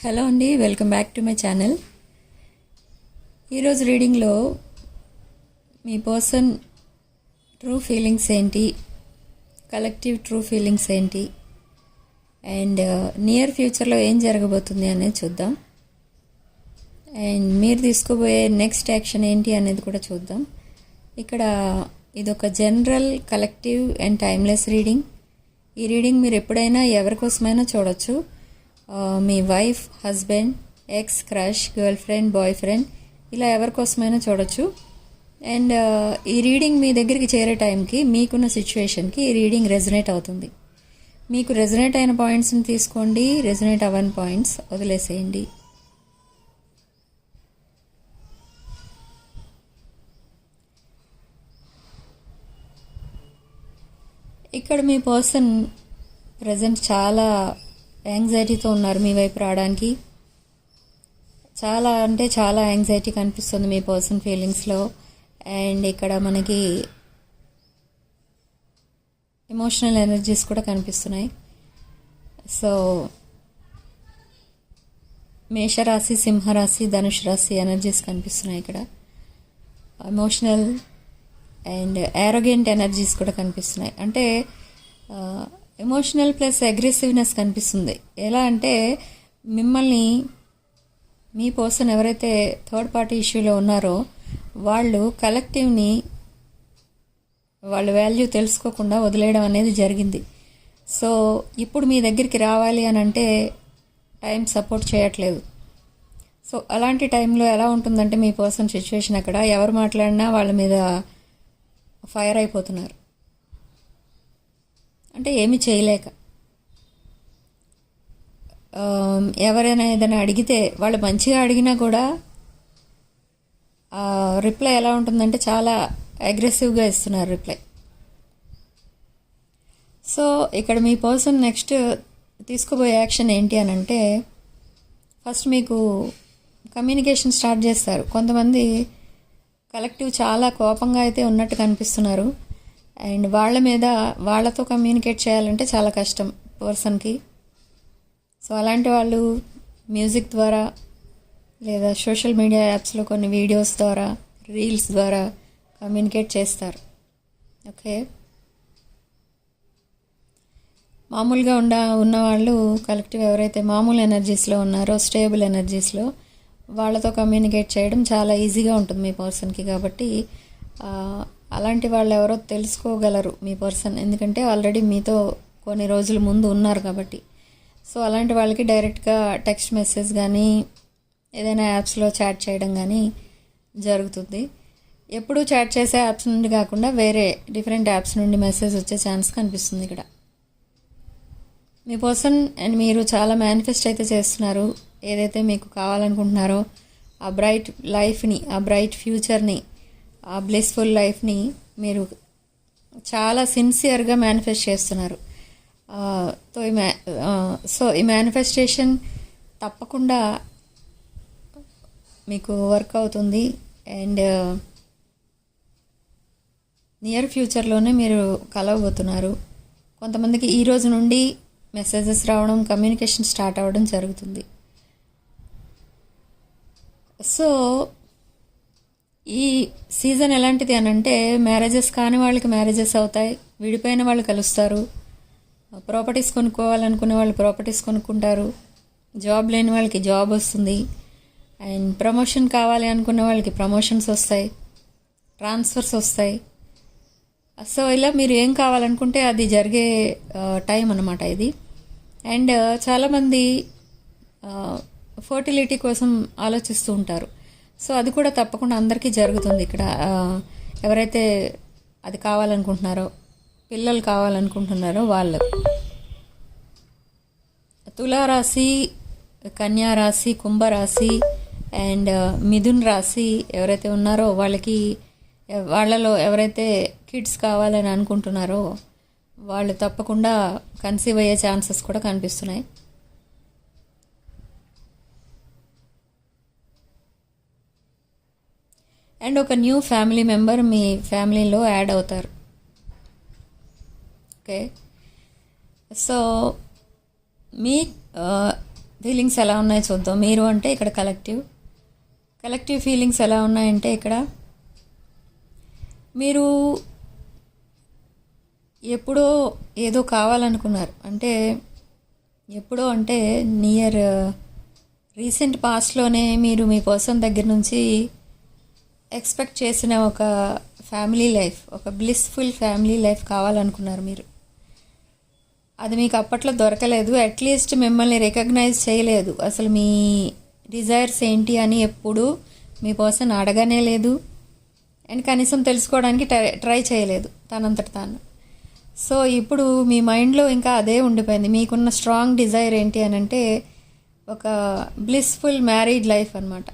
Hello అండి welcome back to my channel. ఈరోజు రీడింగ్లో మీ పర్సన్ ట్రూ ఫీలింగ్స్ ఏంటి కలెక్టివ్ ట్రూ ఫీలింగ్స్ ఏంటి అండ్ uh, నియర్ ఫ్యూచర్లో ఏం జరగబోతుంది అనేది చూద్దాం. అండ్ మీరు తీసుకోబోయే నెక్స్ట్ యాక్షన్ ఏంటి అనేది కూడా చూద్దాం. ఇక్కడ ఇదొక general collective and timeless reading. ఈ రీడింగ్ మీరు ఎప్పుడైనా ఎవరి కోసమైనా చూడొచ్చు. మీ wife husband ex crush girlfriend boyfriend ఇలా ఎవరి కోసమైనా చూడొచ్చు. అండ్ ఈ రీడింగ్ మీ దగ్గరికి చేరే టైంకి మీకున్న సిచ్యువేషన్కి ఈ రీడింగ్ రెజనేట్ అవుతుంది. మీకు రెజనేట్ అయిన పాయింట్స్ని తీసుకోండి రెజనేట్ అవ్వని పాయింట్స్ వదిలేసేయండి. ఇక్కడ మీ పర్సన్ ప్రజెంట్ చాలా యాంగ్జైటీతో ఉన్నారు మీ వైపు రావడానికి. చాలా అంటే చాలా యాంగ్జైటీ కనిపిస్తుంది మీ పర్సన్ ఫీలింగ్స్లో. అండ్ ఇక్కడ మనకి ఎమోషనల్ ఎనర్జీస్ కూడా కనిపిస్తున్నాయి. సో మేషరాశి సింహరాశి ధనుష్ రాశి ఎనర్జీస్ కనిపిస్తున్నాయి ఇక్కడ. ఎమోషనల్ అండ్ యారోగెంట్ ఎనర్జీస్ కూడా కనిపిస్తున్నాయి. అంటే ఎమోషనల్ ప్లస్ అగ్రెసివ్నెస్ కనిపిస్తుంది. ఎలా అంటే మిమ్మల్ని మీ పర్సన్ ఎవరైతే థర్డ్ పార్టీ ఇష్యూలో ఉన్నారో వాళ్ళు కలెక్టివ్ని వాళ్ళ వాల్యూ తెలుసుకోకుండా వదిలేయడం అనేది జరిగింది. సో ఇప్పుడు మీ దగ్గరికి రావాలి అని అంటే టైం సపోర్ట్ చేయట్లేదు. సో అలాంటి టైంలో ఎలా ఉంటుందంటే మీ పర్సన్ సిచ్యువేషన్ అక్కడ ఎవరు మాట్లాడినా వాళ్ళ మీద ఫైర్ అయిపోతున్నారు. అంటే ఏమి చేయలేక. ఎవరైనా ఏదైనా అడిగితే వాళ్ళు మంచిగా అడిగినా కూడా రిప్లై ఎలా ఉంటుందంటే చాలా అగ్రెసివ్గా ఇస్తున్నారు రిప్లై. సో ఇక్కడ మీ పర్సన్ నెక్స్ట్ తీసుకోబోయే యాక్షన్ ఏంటి అని అంటే ఫస్ట్ మీకు కమ్యూనికేషన్ స్టార్ట్ చేస్తారు. కొంతమంది కలెక్టివ్ చాలా కోపంగా అయితే ఉన్నట్టు కనిపిస్తున్నారు. అండ్ వాళ్ళ మీద వాళ్ళతో కమ్యూనికేట్ చేయాలంటే చాలా కష్టం పర్సన్కి సో అలాంటి వాళ్ళు మ్యూజిక్ ద్వారా లేదా సోషల్ మీడియా యాప్స్లో కొన్ని వీడియోస్ ద్వారా రీల్స్ ద్వారా కమ్యూనికేట్ చేస్తారు. ఓకే మామూలుగా ఉండ ఉన్నవాళ్ళు కలెక్టివ్ ఎవరైతే మామూలు ఎనర్జీస్లో ఉన్నారో స్టేబుల్ ఎనర్జీస్లో వాళ్ళతో కమ్యూనికేట్ చేయడం చాలా ఈజీగా ఉంటుంది మీ పర్సన్కి కాబట్టి అలాంటి వాళ్ళు ఎవరో తెలుసుకోగలరు మీ పర్సన్. ఎందుకంటే ఆల్రెడీ మీతో కొన్ని రోజుల ముందు ఉన్నారు కాబట్టి. సో అలాంటి వాళ్ళకి డైరెక్ట్గా టెక్స్ట్ మెసేజ్ కానీ ఏదైనా యాప్స్లో చాట్ చేయడం కానీ జరుగుతుంది. ఎప్పుడు చాట్ చేసే యాప్స్ నుండి కాకుండా వేరే డిఫరెంట్ యాప్స్ నుండి మెసేజ్ వచ్చే ఛాన్స్ కనిపిస్తుంది ఇక్కడ. మీ పర్సన్ అండ్ మీరు చాలా మేనిఫెస్ట్ అయితే చేస్తున్నారు. ఏదైతే మీకు కావాలనుకుంటున్నారో ఆ బ్రైట్ లైఫ్ని ఆ బ్రైట్ ఫ్యూచర్ని ఆ బ్లెస్ఫుల్ లైఫ్ని మీరు చాలా సిన్సియర్గా మేనిఫెస్ట్ చేస్తున్నారు. సో ఈ మ్యా సో ఈ మేనిఫెస్టేషన్ తప్పకుండా మీకు వర్క్ అవుతుంది అండ్ నియర్ ఫ్యూచర్లోనే మీరు కలవబోతున్నారు. కొంతమందికి ఈ రోజు నుండి మెసేజెస్ రావడం కమ్యూనికేషన్ స్టార్ట్ అవ్వడం జరుగుతుంది. సో ఈ సీజన్ ఎలాంటిది అని అంటే మ్యారేజెస్ కాని వాళ్ళకి మ్యారేజెస్ అవుతాయి విడిపోయిన వాళ్ళు కలుస్తారు ప్రాపర్టీస్ కొనుక్కోవాలనుకునే వాళ్ళు ప్రాపర్టీస్ కొనుక్కుంటారు జాబ్ లేని వాళ్ళకి జాబ్ వస్తుంది అండ్ ప్రమోషన్ కావాలి అనుకునే వాళ్ళకి ప్రమోషన్స్ వస్తాయి ట్రాన్స్ఫర్స్ వస్తాయి. సో ఇలా మీరు ఏం కావాలనుకుంటే అది జరిగే టైం అనమాట ఇది. అండ్ చాలామంది ఫర్టిలిటీ కోసం ఆలోచిస్తూ ఉంటారు. సో అది కూడా తప్పకుండా అందరికీ జరుగుతుంది ఇక్కడ. ఎవరైతే అది కావాలనుకుంటున్నారో పిల్లలు కావాలనుకుంటున్నారో వాళ్ళు. తులారాశి కన్యా రాశి కుంభరాశి అండ్ మిథున్ రాశి ఎవరైతే ఉన్నారో వాళ్ళకి వాళ్ళలో ఎవరైతే కిడ్స్ కావాలని అనుకుంటున్నారో వాళ్ళు తప్పకుండా కన్సీవ్ అయ్యే ఛాన్సెస్ కూడా కనిపిస్తున్నాయి. అండ్ ఒక న్యూ ఫ్యామిలీ మెంబర్ మీ ఫ్యామిలీలో యాడ్ అవుతారు. ఓకే? సో మీ ఫీలింగ్స్ ఎలా ఉన్నాయో చూద్దాం. మీరు అంటే ఇక్కడ కలెక్టివ్. కలెక్టివ్ ఫీలింగ్స్ ఎలా ఉన్నాయంటే ఇక్కడ మీరు ఎప్పుడో ఏదో కావాలనుకున్నారు. అంటే ఎప్పుడో అంటే నియర్ రీసెంట్ పాస్ట్లోనే మీరు మీ పర్సన్ దగ్గర నుంచి ఎక్స్పెక్ట్ చేసిన ఒక ఫ్యామిలీ లైఫ్ ఒక బ్లిస్ఫుల్ ఫ్యామిలీ లైఫ్ కావాలనుకున్నారు మీరు. అది మీకు అప్పట్లో దొరకలేదు అట్లీస్ట్ మిమ్మల్ని రికగ్నైజ్ చేయలేదు. అసలు మీ డిజైర్స్ ఏంటి అని ఎప్పుడు మీ పర్సన్ అడగనే లేదు. అండ్ కనీసం తెలుసుకోవడానికి ట్రై ట్రై చేయలేదు తనంతట తాను. సో ఇప్పుడు మీ మైండ్లో ఇంకా అదే ఉండిపోయింది. మీకున్న స్ట్రాంగ్ డిజైర్ ఏంటి అని అంటే ఒక బ్లిస్ఫుల్ మ్యారీడ్ లైఫ్ అనమాట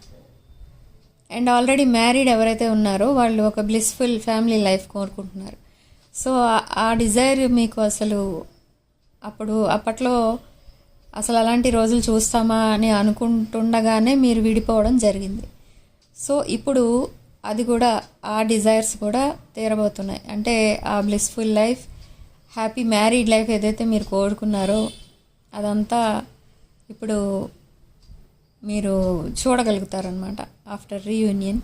అండ్ ఆల్రెడీ మ్యారీడ్ ఎవరైతే ఉన్నారో వాళ్ళు ఒక బ్లిస్ఫుల్ ఫ్యామిలీ లైఫ్ కోరుకుంటున్నారు. సో ఆ- డిజైర్ మీకు అసలు అప్పుడు అప్పట్లో అసలు అలాంటి రోజులు చూస్తామా అని అనుకుంటుండగానే మీరు విడిపోవడం జరిగింది. సో ఇప్పుడు అది కూడా ఆ డిజైర్స్ కూడా తీరబోతున్నాయి. అంటే ఆ blissful life happy married life ఏదైతే మీరు కోరుకున్నారో అదంతా ఇప్పుడు మీరు చూడగలుగుతారనమాట ఆఫ్టర్ రీయూనియన్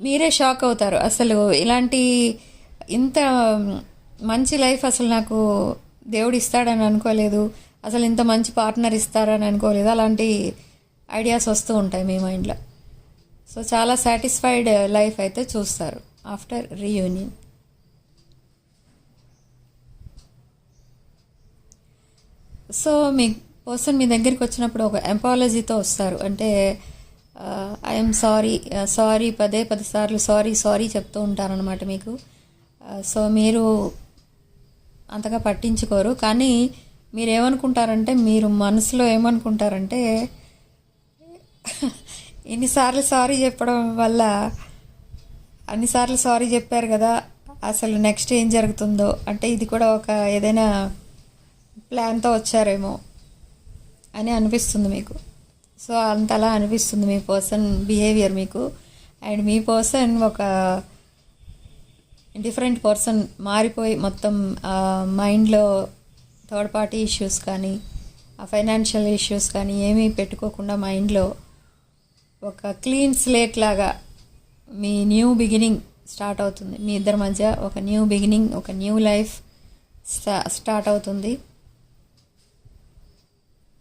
మీరే షాక్ అవుతారు. అసలు ఇలాంటి ఇంత మంచి లైఫ్ అసలు నాకు దేవుడు ఇస్తాడని అనుకోలేదు. అసలు ఇంత మంచి పార్ట్నర్ ఇస్తారని అనుకోలేదు. అలాంటి ఐడియాస్ వస్తూ ఉంటాయి మీ మైండ్లో సో చాలా సాటిస్ఫైడ్ లైఫ్ అయితే చూస్తారు ఆఫ్టర్ రీయూనియన్ సో మీ పర్సన్ మీ దగ్గరికి వచ్చినప్పుడు ఒక ఎంపాలజీతో వస్తారు. అంటే ఐఎమ్ సారీ సారీ పదే పది సార్లు సారీ సారీ చెప్తూ ఉంటారనమాట మీకు. సో మీరు అంతగా పట్టించుకోరు. కానీ మీరు ఏమనుకుంటారంటే మీరు మనసులో ఏమనుకుంటారంటే ఇన్నిసార్లు సారీ చెప్పడం వల్ల అన్నిసార్లు సారీ చెప్పారు కదా అసలు నెక్స్ట్ ఏం జరుగుతుందో. అంటే ఇది కూడా ఒక ఏదైనా ప్లాన్తో వచ్చారేమో. అని అనిపిస్తుంది మీకు. సో అంతలా అనిపిస్తుంది మీ పర్సన్ బిహేవియర్ మీకు. అండ్ మీ పర్సన్ ఒక డిఫరెంట్ పర్సన్ మారిపోయి మొత్తం మైండ్లో థర్డ్ పార్టీ ఇష్యూస్ కానీ ఆ ఫైనాన్షియల్ ఇష్యూస్ కానీ ఏమీ పెట్టుకోకుండా మైండ్లో ఒక క్లీన్ స్లేట్ లాగా మీ న్యూ బిగినింగ్ స్టార్ట్ అవుతుంది. మీ ఇద్దరి మధ్య ఒక న్యూ బిగినింగ్ ఒక న్యూ లైఫ్ స్టా స్టార్ట్ అవుతుంది.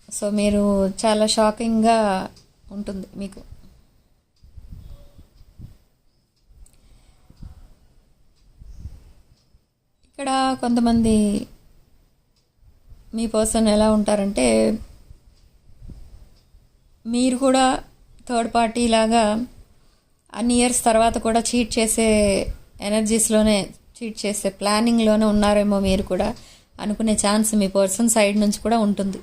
సో మీరు చాలా షాకింగ్గా ఉంటుంది మీకు. ఇక్కడ కొంతమంది మీ పర్సన్ ఎలా ఉంటారంటే మీరు కూడా థర్డ్ పార్టీ లాగా అన్ని ఇయర్స్ తర్వాత కూడా చీట్ చేసే ఎనర్జీస్లోనే చీట్ చేసే ప్లానింగ్లోనే ఉన్నారేమో మీరు కూడా అనుకునే ఛాన్స్ మీ పర్సన్ సైడ్ నుంచి కూడా ఉంటుంది.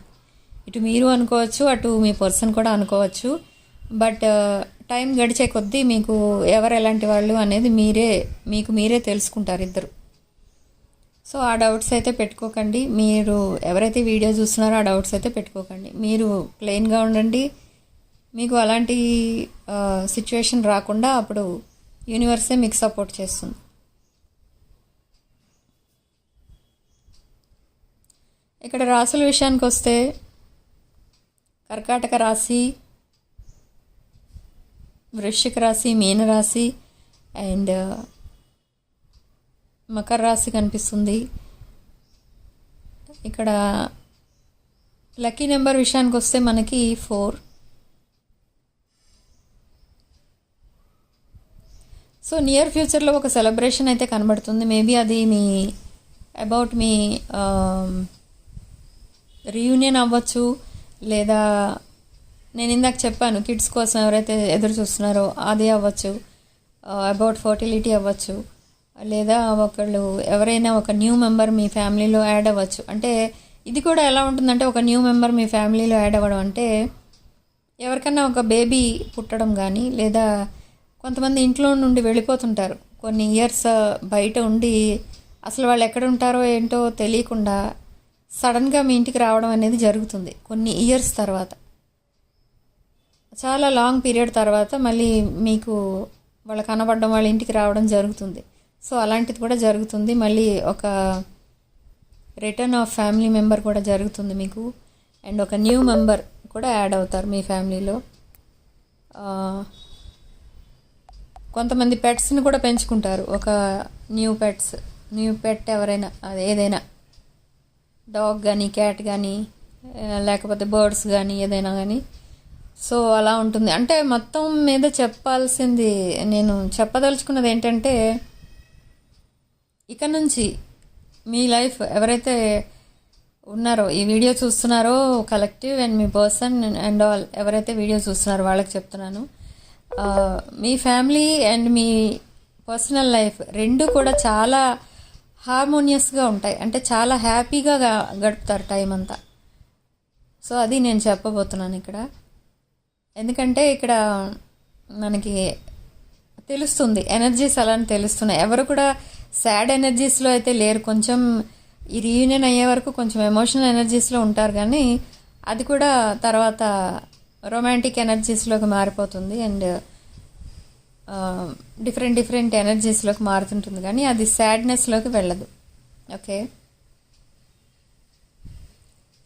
ఇటు మీరు అనుకోవచ్చు అటు మీ పర్సన్ కూడా అనుకోవచ్చు. బట్ టైం గడిచే కొద్దీ మీకు ఎవరు ఎలాంటి వాళ్ళు అనేది మీరే మీకు మీరే తెలుసుకుంటారు ఇద్దరు. సో ఆ డౌట్స్ అయితే పెట్టుకోకండి. మీరు ఎవరైతే వీడియో చూస్తున్నారో ఆ డౌట్స్ అయితే పెట్టుకోకండి. మీరు ప్లెయిన్గా ఉండండి. మీకు అలాంటి సిచ్యువేషన్ రాకుండా అప్పుడు యూనివర్సే మీకు సపోర్ట్ చేస్తుంది. ఇక్కడ రాసుల విషయానికి వస్తే కర్కాటక రాశి వృశ్చిక రాశి మీనరాశి అండ్ మకర రాశి కనిపిస్తుంది. ఇక్కడ లక్కీ నెంబర్ విషయానికి వస్తే మనకి ఫోర్. సో నియర్ ఫ్యూచర్లో ఒక సెలబ్రేషన్ అయితే కనబడుతుంది. మేబీ అది మీ అబౌట్ మీ రీయూనియన్ అవ్వచ్చు. లేదా నేను ఇందాక చెప్పాను కిడ్స్ కోసం ఎవరైతే ఎదురు చూస్తున్నారో అది అవ్వచ్చు. అబౌట్ ఫర్టిలిటీ అవ్వచ్చు. లేదా ఒకళ్ళు ఎవరైనా ఒక న్యూ మెంబర్ మీ ఫ్యామిలీలో యాడ్ అవ్వచ్చు. అంటే ఇది కూడా ఎలా ఉంటుందంటే ఒక న్యూ మెంబర్ మీ ఫ్యామిలీలో యాడ్ అవ్వడం అంటే ఎవరికన్నా ఒక బేబీ పుట్టడం కానీ లేదా కొంతమంది ఇంట్లో నుండి వెళ్ళిపోతుంటారు. కొన్ని ఇయర్స్ బయట ఉండి అసలు వాళ్ళు ఎక్కడ ఉంటారో ఏంటో తెలియకుండా సడన్గా మీ ఇంటికి రావడం అనేది జరుగుతుంది కొన్ని ఇయర్స్ తర్వాత. చాలా లాంగ్ పీరియడ్ తర్వాత మళ్ళీ మీకు వాళ్ళ కనబడడం వాళ్ళ ఇంటికి రావడం జరుగుతుంది. సో అలాంటిది కూడా జరుగుతుంది. మళ్ళీ ఒక రిటర్న్ ఆఫ్ ఫ్యామిలీ మెంబర్ కూడా జరుగుతుంది మీకు. అండ్ ఒక న్యూ మెంబర్ కూడా యాడ్ అవుతారు మీ ఫ్యామిలీలో. కొంతమంది పెట్స్ని కూడా పెంచుకుంటారు. ఒక న్యూ పెట్స్ న్యూ పెట్ ఎవరైనా అది ఏదైనా. డాగ్ కానీ క్యాట్ కానీ లేకపోతే బర్డ్స్ కానీ ఏదైనా కానీ సో అలా ఉంటుంది. అంటే మొత్తం మీద చెప్పాల్సింది నేను చెప్పదలుచుకున్నది ఏంటంటే ఇక నుంచి మీ లైఫ్ ఎవరైతే ఉన్నారో ఈ వీడియో చూస్తున్నారో కలెక్టివ్ అండ్ మీ పర్సన్ అండ్ ఆల్ ఎవరైతే వీడియో చూస్తున్నారో వాళ్ళకి చెప్తున్నాను. మీ ఫ్యామిలీ అండ్ మీ పర్సనల్ లైఫ్ రెండు కూడా చాలా హార్మోనియస్గా ఉంటాయి. అంటే చాలా హ్యాపీగా గడుపుతారు టైం అంతా. సో అది నేను చెప్పబోతున్నాను ఇక్కడ. ఎందుకంటే ఇక్కడ మనకి తెలుస్తుంది ఎనర్జీస్ అలా అని తెలుస్తున్నాయి. ఎవరు కూడా సాడ్ ఎనర్జీస్లో అయితే లేరు. కొంచెం ఈ రీయూనియన్ అయ్యే వరకు కొంచెం ఎమోషనల్ ఎనర్జీస్లో ఉంటారు కానీ అది కూడా తర్వాత రొమాంటిక్ ఎనర్జీస్లోకి మారిపోతుంది. అండ్ డిఫరెంట్ డిఫరెంట్ ఎనర్జీస్లోకి మారుతుంటుంది కానీ అది సాడ్నెస్లోకి వెళ్ళదు. ఓకే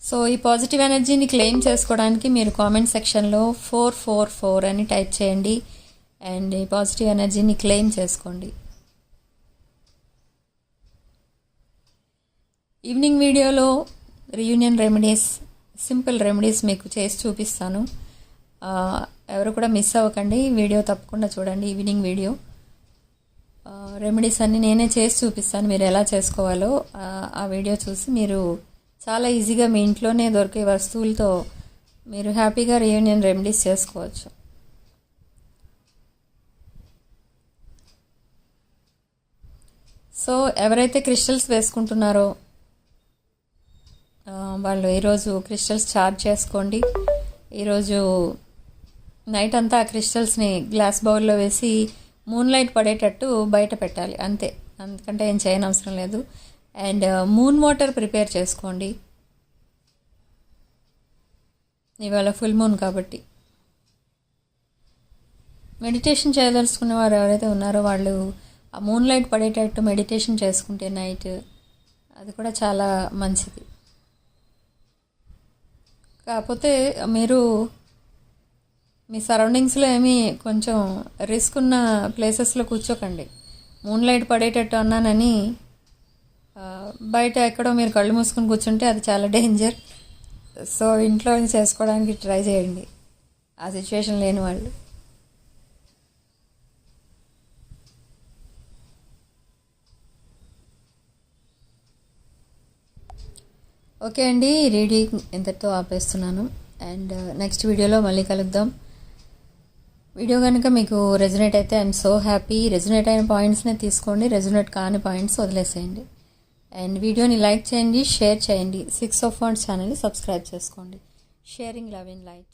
సో ఈ పాజిటివ్ ఎనర్జీని క్లెయిమ్ చేసుకోవడానికి మీరు కామెంట్ సెక్షన్లో ఫోర్ ఫోర్ ఫోర్ అని టైప్ చేయండి. అండ్ ఈ పాజిటివ్ ఎనర్జీని క్లెయిమ్ చేసుకోండి. ఈవినింగ్ వీడియోలో రియూనియన్ రెమెడీస్ సింపుల్ రెమెడీస్ మీకు చేసి చూపిస్తాను. ఎవరు కూడా మిస్ అవ్వకండి. వీడియో తప్పకుండా చూడండి. Evening video. రెమెడీస్ అన్నీ నేనే చేసి చూపిస్తాను. మీరు ఎలా చేసుకోవాలో ఆ, వీడియో చూసి మీరు చాలా ఈజీగా మీ ఇంట్లోనే దొరికే వస్తువులతో మీరు హ్యాపీగా రియూనియన్ రెమెడీస్ చేసుకోవచ్చు. సో ఎవరైతే క్రిస్టల్స్ వేసుకుంటున్నారో వాళ్ళు ఈరోజు క్రిస్టల్స్ చార్జ్ చేసుకోండి. ఈరోజు నైట్ అంతా ఆ క్రిస్టల్స్ని గ్లాస్ బౌల్లో వేసి మూన్ లైట్ పడేటట్టు బయట పెట్టాలి అంతే. అందుకంటే ఏం చేయనవసరం లేదు. And uh, moon water prepare చేసుకోండి. ఇవాళ ఫుల్ మూన్ కాబట్టి. మెడిటేషన్ చేయదలుచుకున్న వారు ఎవరైతే ఉన్నారో వాళ్ళు ఆ మూన్ లైట్ పడేటట్టు మెడిటేషన్ చేసుకుంటే నైట్ అది కూడా చాలా మంచిది. కాకపోతే మీరు మీ సరౌండింగ్స్లో ఏమీ కొంచెం రిస్క్ ఉన్న ప్లేసెస్లో కూర్చోకండి. మూన్ లైట్ పడేటట్టు అన్నానని బయట ఎక్కడో మీరు కళ్ళు మూసుకుని కూర్చుంటే అది చాలా డేంజర్ సో ఇంట్లో చేసుకోవడానికి ట్రై చేయండి. ఆ సిచ్యువేషన్ లేని వాళ్ళు. ఓకే అండి రీడింగ్ ఇంతటితో ఆపేస్తున్నాను. అండ్ uh, నెక్స్ట్ వీడియోలో మళ్ళీ కలుద్దాం. వీడియో కనుక మీకు రెజనేట్ అయితే ఐఎమ్ సో హ్యాపీ రెజనేట్ అయిన పాయింట్స్నే తీసుకోండి. రెజనేట్ కాని పాయింట్స్ వదిలేసేయండి. అండ్ వీడియోని లైక్ చేయండి షేర్ చేయండి. సిక్స్ ఆఫ్ వన్ ఛానల్ని సబ్స్క్రైబ్ చేసుకోండి. Sharing love in light